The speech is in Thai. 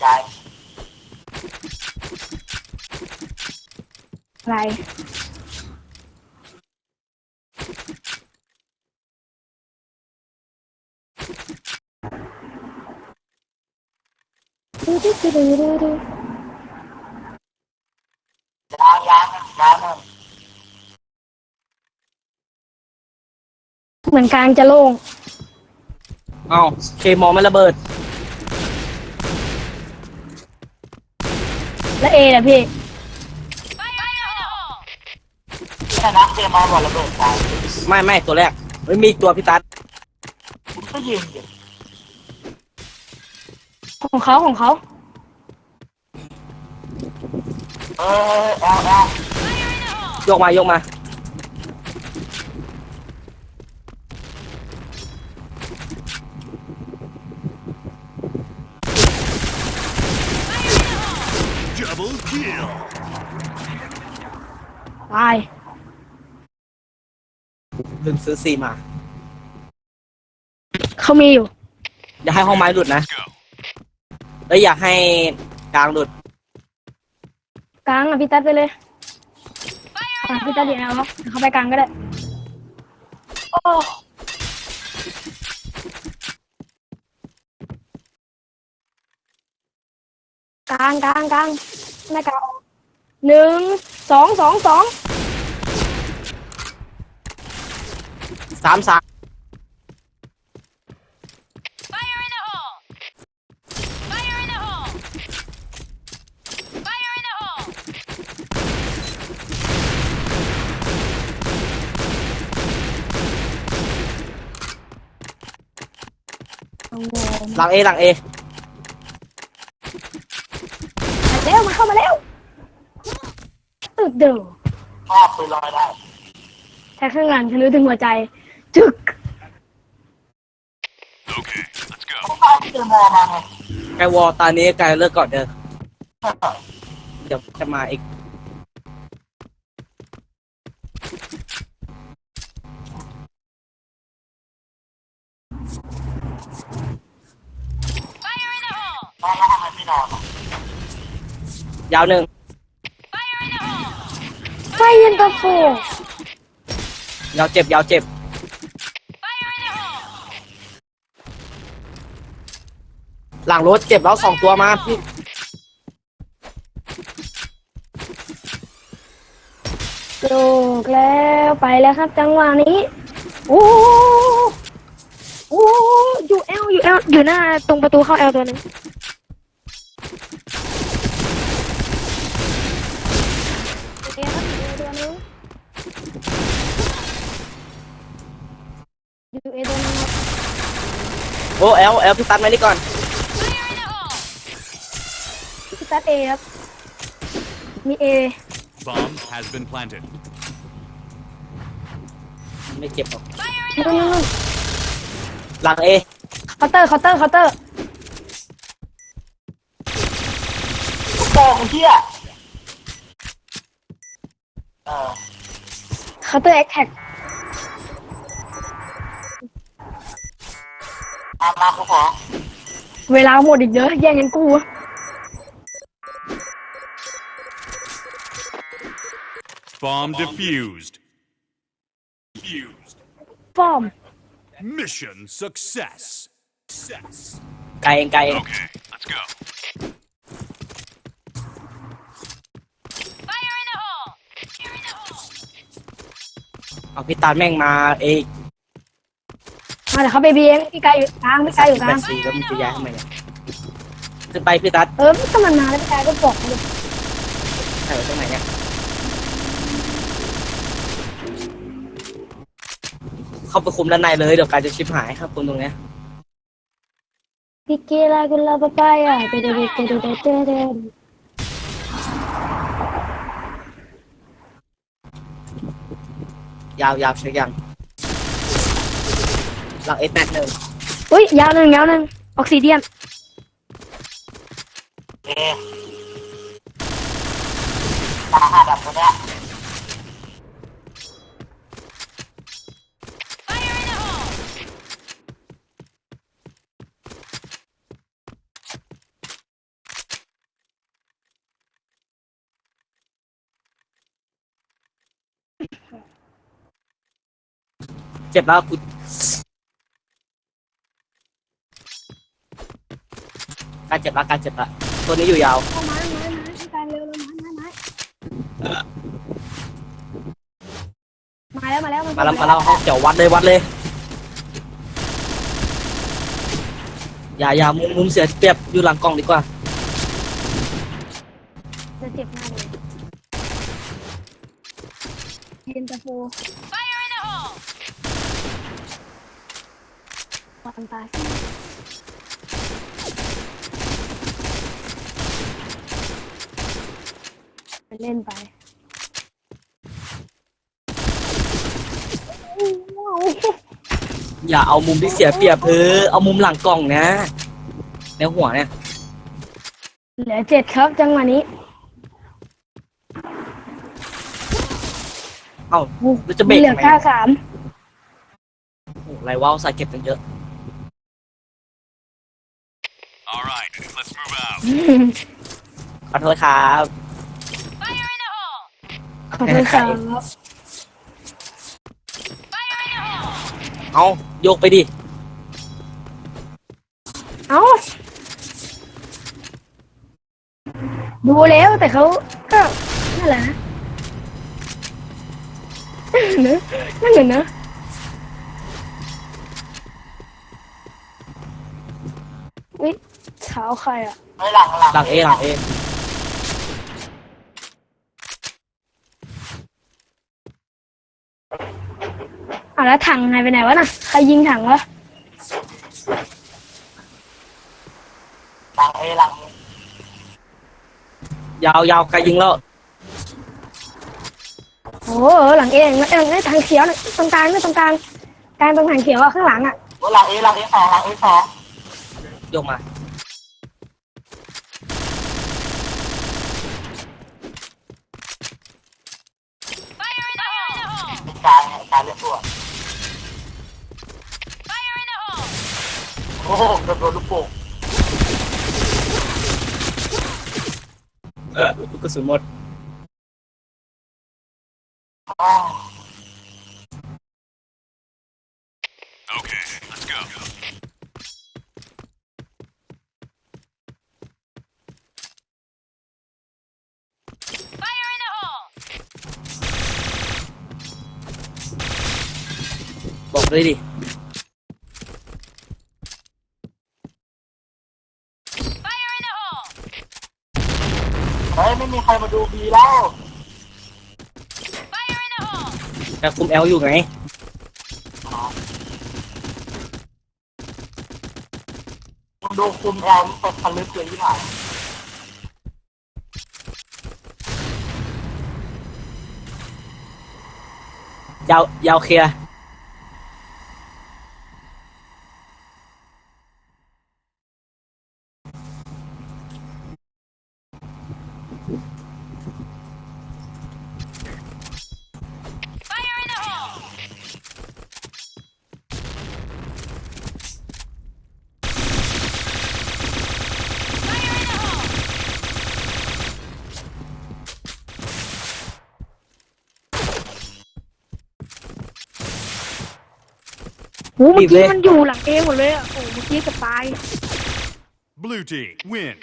ใจอะไรดูดูดูดูดูดูยาวยาวหนึ่งยาวหนึ่งเหมือนกลางจะโล่งเอ้าเคมองไม่ระเบิด แล้วเอล่ะพี่ชนะเกมมาบอลระเบิดตายไม่ไม่ตัวแรกเฮ้ยมีอีกตัวพี่ตัดมึงก็ยิงอยู่ของเขาของเขาเออเอลเอลยกมายกมาายลืมซื้อซีมา เขามีอยู่ อย่าให้ห้องไม้หลุดนะ Go. แล้วอย่าให้กลางหลุด กลางอะพี่ตัดไปเลยอะพี่ตัดเดี๋ยวเอาเดี๋ยวเขาไปกลางก็ได้ โอ้กลางกลางกลางไม่กลางหนึ่งสองสองสอง สามสาม Fire in the hole! Fire in the hole! Fire in the hole! โอ้โหหลังเอหลังเอมาแล้วมาเข้ามาแล้วอึดเด้อชอบปืนลอยได้แท็กข้างหลังทะลุถึงหัวใจ จึก Okay, let's go. ต้องการเกมมอมาไงไกลวอลตอนนี้ไกลเลิกก่อนเด้อเดี๋ยวจะมาอีก Fire in the hole! ตอนแล้วทำไมไม่นอนอะยาวหนึ่ง Fire in the hole! ไฟเย็นตาโฟยาวเจ็บยาวเจ็บ Fire in the hole! หลังรถเจ็บแล้วสองตัวมาพี่โลกแล้วไปแล้วครับ จังหวะนี้โอ้โอ้อยู่เอลอยู่เอลอยู่หน้าตรงประตูเข้าเอลตัวหนึงเอครับอยู่เอตัวหนึงอยู่เอตัวหนึงครับโอ้แอลแอลพี่ตัดมานี่ก่อน พี่ตัดเอครับ มีเอ Bomb has been planted. ไม่เจ็บหรอก Fire in นู่ the นนู่น hole! นู่นหลังเอเคาน์เตอร์เคาน์เตอร์เคาน์เตอร์โป่งเฮียเออเคาน์เตอร์แอคแท็กมามากูขอเวลาหมดอีกเยอะแย่งกันกู Bomb defused. Defused. ฟอร์ม Mission success. Success. ไกลเองไกลเอง Okay, let's go. Fire in the hole! Fire in the hole! เอาพี่ตัดแม่งมาเองมาเดี๋ยวเขาไปเบียงพี่กายอยู่กลางพี่กายอยู่กแปลางดสี่แล้วมันจะย้ายทำไมเนี่ยขึ้นไปพี่ตัดเออถ้ามันมาแล้วพี่กายก็บอกเลยใช่ตรงไหนเนี่ย เข้าไปคุมด้านในเลยเดี๋ยวการจะชิบหายครับคุมตรงเนี้ยพี่เกลากุลาปะปายาเตเดเดเตเดเดเตเดยาวยาวเช็คยังหลังเอแปดหนึ่งอุ้ยยาวหนึ่งยาวหนึ่งออกซิเดียนเอตาหัดแบบตัวเนี้ย เจ็บแล้วกูการเจ็บละการเจ็บละตัวนี้อยู่ยาวเอาไม้ไม้ไม้ที่การเร็วเลยไม้ไม้ไม้มาแล้วมาแล้วมาแล้วมาแล้วห้องเดี๋ยววัดเลยวัดเลย อย่าอย่ามุมมุมเสียเปรียบอยู่หลังกล่องดีกว่า จะเจ็บมากเลยเย็นตาโฟ Fire in the hole! ค วามตายไปเล่นไปว้าวอย่าเอามุมที่เสียเปรียบเออเอามุมหลังกล่องนะในหัวเนี่ย เหลือเจ็ดครับจังหวะนี้ เอ้าแล้วจะเบรกเหลือทำไมค่าสามโอ้โหไรว้าวใส่เก็บกันเยอะ ขอโทษครับ Fire in the hole! ขอโทษครับ Fire in the hole! เอาโยกไปดิ เอ้าดูแล้วแต่เขาก็นั่นแหละนะนะนั่นแหละนะวิ เท้าใครอะเฮ้ยหลังหลังหลังเอหลังเออะแล้วถังหายไปไหนวะน่ะ ใครยิงถังวะ หลังเอหลังเอยาวยาวไกลยิงแล้วโอ้โหหลังเองเองไอ้ถังเขียวน่ะตรงกลางนี่ตรงกลางกลางตรงถังเขียวอะข้างหลังอะเฮ้ยหลังเอหลังเอสองหลังเอสองโยกมา Fire in the hole! Oo, oh, nagulupok. Ah, kusumot. Ah. Okay, let's go. เลยดิ Fire in the hole! เฮ้ยไม่มีใครมาดูบีแล้ว Fire in the hole! แต่คุมแอลอยู่ไงมึงดูคุมแอลมันเป็นพันลึกเลยที่ไหนยาวยาวเคลียร์ Fire in the hole! Fire in the hole! โอ้เมื่อกี้มันอยู่หลังเองหมดเลยอะโอ้เมื่อกี้จะตาย Blue team, win.